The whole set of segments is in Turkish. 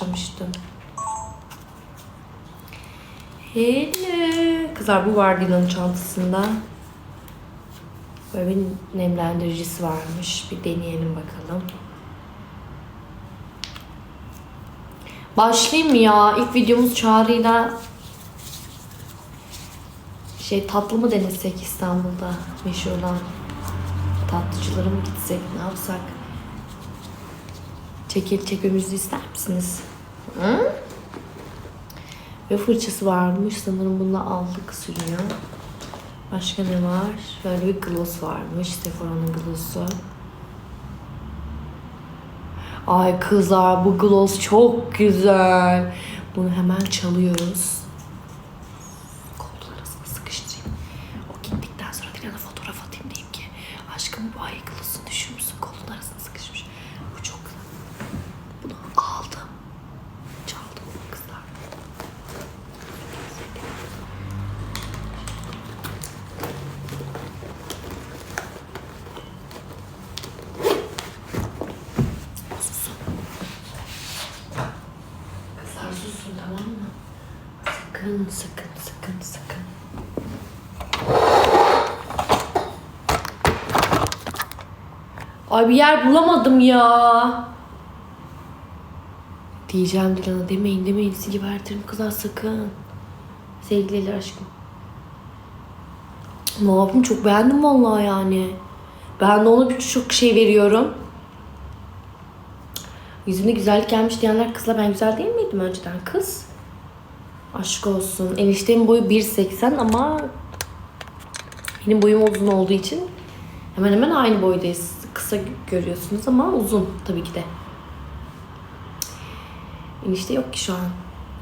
başlamıştım. Hello. Kızlar bu var Dina'nın çantasında. Böyle bir nemlendiricisi varmış. Bir deneyelim bakalım. Başlayayım mı ya? İlk videomuz Çağrı'yla şey tatlı mı denesek İstanbul'da meşhur olan tatlıcılara mı gitsek ne yapsak? Çekil çekmemizi ister misiniz? Hı? Ve fırçası varmış. Sanırım bununla aldık sürüyor. Başka ne var? Böyle bir gloss varmış. Sephora'nın gloss'u. Ay kızlar bu gloss çok güzel. Bunu hemen çalıyoruz. Koltuğun arasına sıkıştırayım. O gittikten sonra Dilan'a fotoğraf atayım diyeyim ki aşkım bu ay gloss'unu düşürmüşsün koltuğun arasına sıkışmış. Bu çok güzel. Bunu aldım. Çaldım kızlar. Susun. Kızlar susun tamam mı? Sakın sakın sakın sakın. Ay bir yer bulamadım ya. Diyeceğim Dilan'a demeyin demeyin sizi gebertirim kızlar sakın. Sevgililer aşkım. Ne yapayım çok beğendim vallahi yani. Ben de ona çok şey veriyorum. Yüzüne güzellik gelmiş diyenler kızla ben güzel değil miydim önceden kız? Aşk olsun. Eniştemin boyu 1.80 ama benim boyum uzun olduğu için hemen hemen aynı boydayız. Kısa görüyorsunuz ama uzun tabii ki de. Enişte yok ki şu an.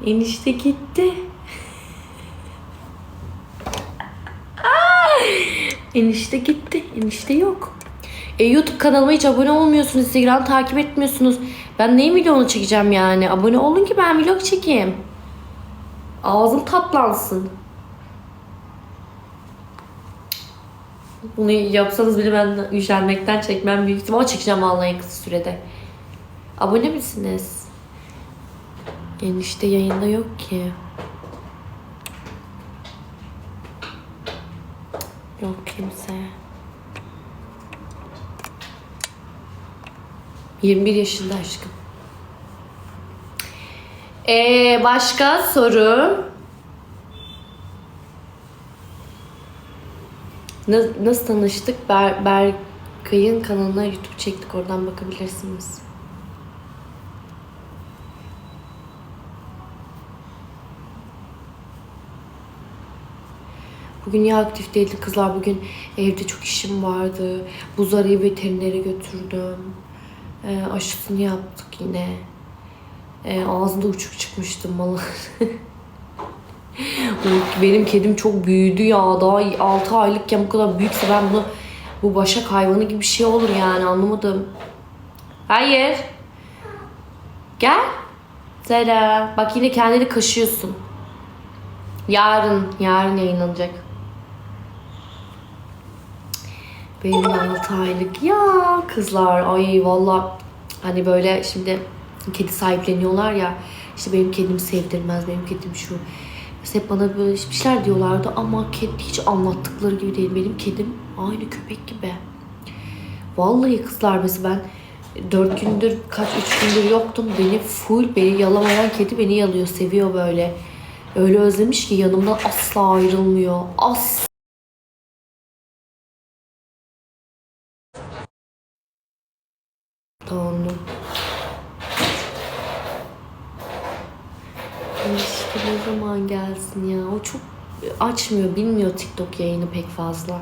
Enişte gitti. Enişte gitti. Enişte yok. E, YouTube kanalıma hiç abone olmuyorsunuz. Instagram takip etmiyorsunuz. Ben neyi videonu çekeceğim yani? Abone olun ki ben vlog çekeyim. Ağzım tatlansın. Bunu yapsanız bile ben üşenmekten çekmem büyük ihtimal çekeceğim vallahi kısa sürede. Abone misiniz? Enişte yayında yok ki. Yok kimse. 21 yaşında aşkım. Ee, başka soru? Nasıl, nasıl tanıştık? Ber, Berkay'ın kanalına YouTube çektik. Oradan bakabilirsiniz. Bugün niye aktif değildi kızlar? Bugün evde çok işim vardı. Buzarıyı veterinere götürdüm. Ee, aşısını yaptık yine. Ee, ağzında uçuk çıkmıştı malı. Benim kedim çok büyüdü ya. Daha 6 aylıkken bu kadar büyükse ben bunu bu başak hayvanı gibi bir şey olur yani anlamadım. Hayır. Gel. Zara. Bak yine kendini kaşıyorsun. Yarın, yarın yayınlanacak. Benim 6 aylık ya kızlar ay valla hani böyle şimdi kedi sahipleniyorlar ya. İşte benim kedim sevdirmez benim kedim şu. Hep bana böyle bir şeyler diyorlardı ama kedi hiç anlattıkları gibi değil. Benim kedim aynı köpek gibi. Vallahi kızlar mesela ben 4 gündür kaç 3 gündür yoktum. Beni full beni yalamayan kedi beni yalıyor seviyor böyle. Öyle özlemiş ki yanımdan asla ayrılmıyor. Asla Tanrım. İşte ne zaman gelsin ya. O çok açmıyor, bilmiyor TikTok yayını pek fazla.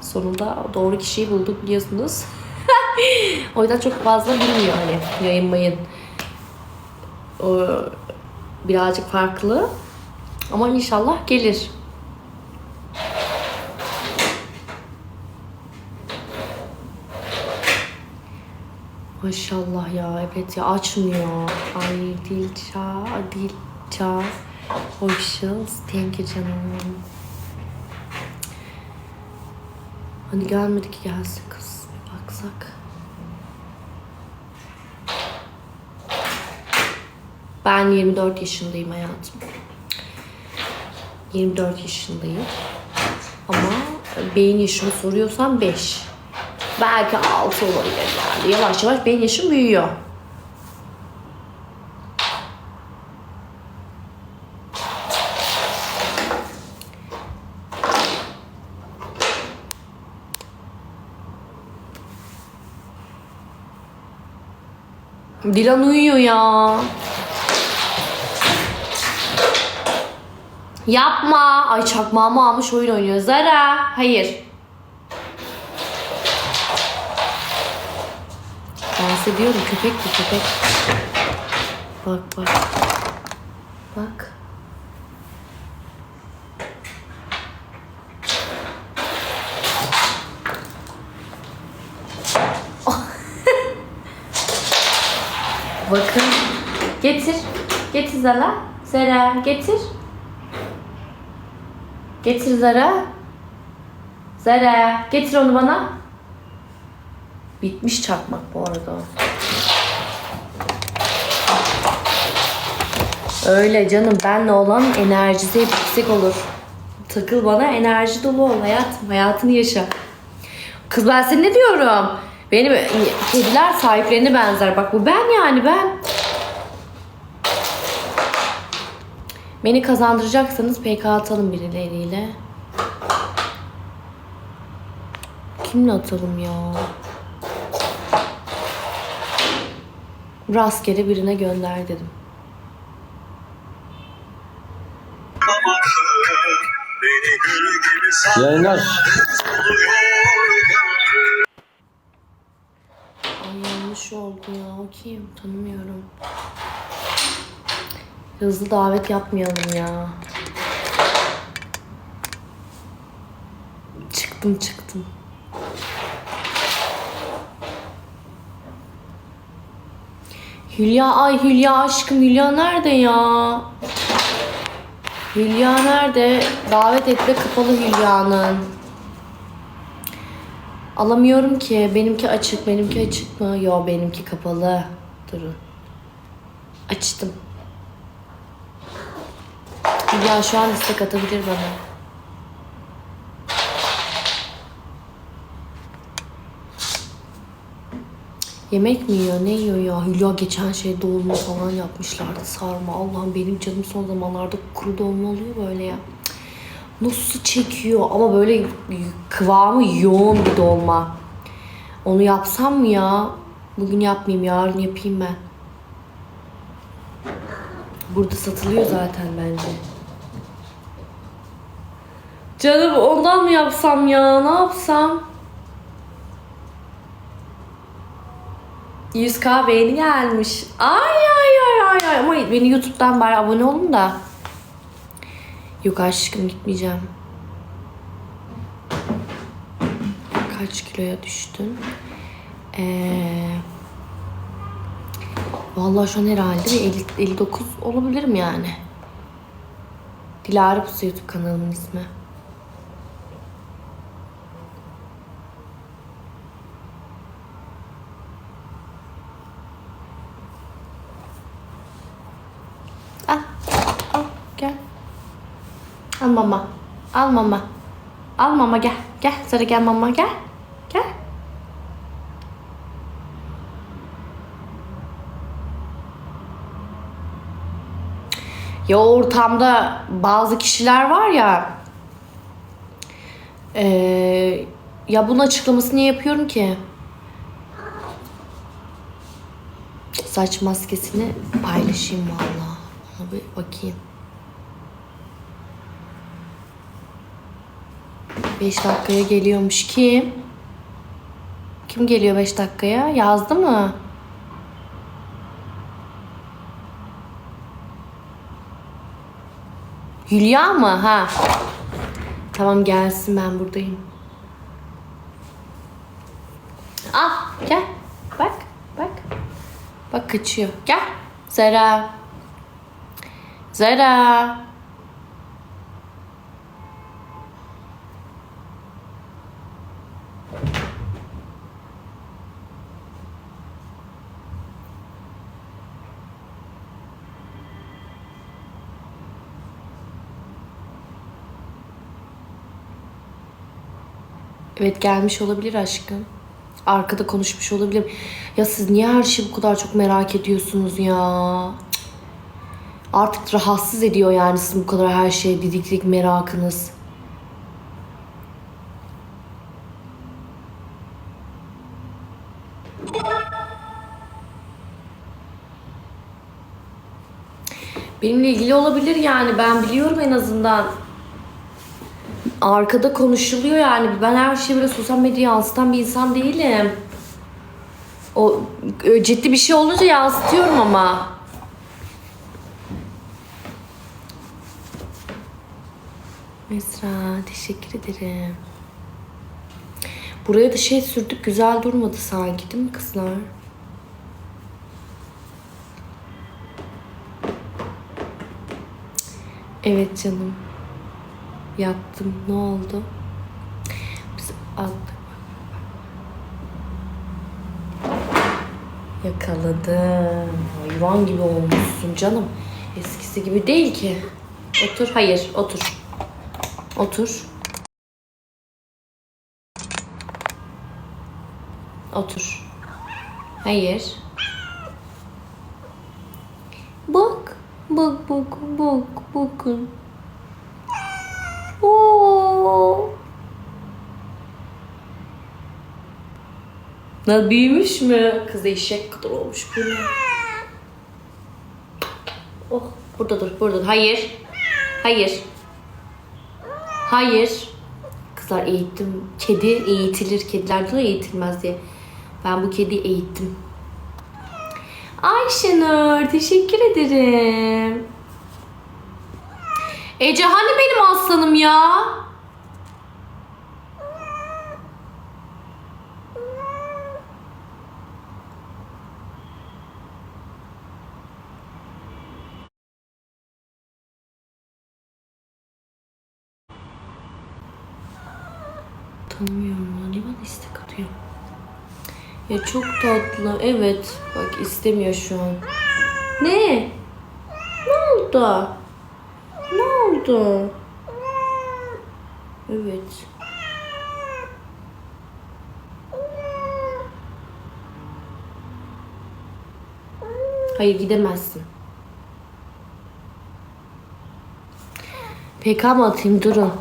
Sonunda doğru kişiyi bulduk biliyorsunuz. o yüzden çok fazla bilmiyor hani yayın mayın. O birazcık farklı. Ama inşallah gelir. Maşallah ya evet ya açmıyor. Ay Dilça, Dilça. Hoşçakalın. Thank you canım. Hani gelmedi ki gelsin kız. Bir baksak. Ben 24 yaşındayım hayatım. 24 yaşındayım. Ama beyin yaşımı soruyorsan 5. Belki 6 olabilir yani. Yavaş yavaş beyin yaşım büyüyor. Dilan uyuyor ya. Yapma. Ay çakmağımı almış oyun oynuyor. Zara. Hayır. Dans ediyorum. Köpek bu köpek. Bak bak. Bak. Bakın. Getir. Getir Zara. Zara getir. Getir Zara. Zara getir onu bana. Bitmiş çakmak bu arada. Öyle canım benle olan enerjisi hep yüksek olur. Takıl bana enerji dolu ol hayatım. Hayatını yaşa. Kız ben sana ne diyorum? Benim kediler sahiplerine benzer. Bak bu ben yani ben. Beni kazandıracaksanız PK atalım birileriyle. Kimle atalım ya? Rastgele birine gönder dedim. Yayınlar. Yanlış oldu ya. O kim? Tanımıyorum. Hızlı davet yapmayalım ya. Çıktım çıktım. Hülya ay Hülya aşkım Hülya nerede ya? Hülya nerede? Davet etle kapalı Hülya'nın. Alamıyorum ki. Benimki açık. Benimki açık mı? Yo benimki kapalı. Durun. Açtım. Ya şu an istek atabilir bana. Yemek mi yiyor? Ne yiyor ya? Hülya geçen şey dolma falan yapmışlardı. Sarma. Allah'ım benim canım son zamanlarda kuru dolma oluyor böyle ya. Nasıl çekiyor ama böyle kıvamı yoğun bir dolma. Onu yapsam mı ya? Bugün yapmayayım, yarın yapayım ben. Burada satılıyor zaten bence. Canım ondan mı yapsam ya? Ne yapsam? 100k beğeni gelmiş. Ay ay ay ay ay. Ama beni YouTube'dan bari abone olun da. Yok aşkım gitmeyeceğim. Kaç kiloya düştün? Ee, vallahi şu an herhalde bir 50, 59 olabilirim yani. Dilara Pusu YouTube kanalımın ismi. Al, al gel. Al mama. Al mama. Al mama gel. Gel. Sarı gel mama gel. Gel. Ya ortamda bazı kişiler var ya eee, ya bunun açıklamasını niye yapıyorum ki? Saç maskesini paylaşayım vallahi. Ona bir bakayım. 5 dakikaya geliyormuş kim? Kim geliyor 5 dakikaya? Yazdı mı? Hülya mı? Ha. Tamam gelsin ben buradayım. Al gel. Bak bak. Bak kaçıyor. Gel. Zara. Zara. Evet gelmiş olabilir aşkım. Arkada konuşmuş olabilir. Ya siz niye her şeyi bu kadar çok merak ediyorsunuz ya? Artık rahatsız ediyor yani sizin bu kadar her şeye didik didik merakınız. Benimle ilgili olabilir yani ben biliyorum en azından. Arkada konuşuluyor yani. Ben her şeyi böyle sosyal medyaya yansıtan bir insan değilim. O ciddi bir şey olunca yansıtıyorum ama. Mesra teşekkür ederim. Buraya da şey sürdük güzel durmadı sanki değil mi kızlar? Evet canım. Yattım. Ne oldu? Biz attık. Yakaladım. Hayvan gibi olmuşsun canım. Eskisi gibi değil ki. Otur. Hayır. Otur. Otur. Otur. Hayır. Bak. Bak bak bak bakın. Ne büyümüş mü? Kız eşek kadar olmuş ne? Oh burada dur burada dur. Hayır. Hayır. Hayır. Kızlar eğittim. Kedi eğitilir. Kediler ya, eğitilmez diye. Ben bu kediyi eğittim. Ayşenur teşekkür ederim. Ece hani benim aslanım ya? Tanımıyorum lan. Niye bana istek atıyor? Ya çok tatlı. Evet. Bak istemiyor şu an. Ne? Ne oldu? Ne oldu? Evet. Hayır gidemezsin. PK mı atayım durun.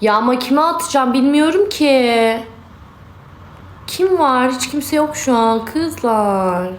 Ya ama kime atacağım bilmiyorum ki. Kim var? Hiç kimse yok şu an kızlar.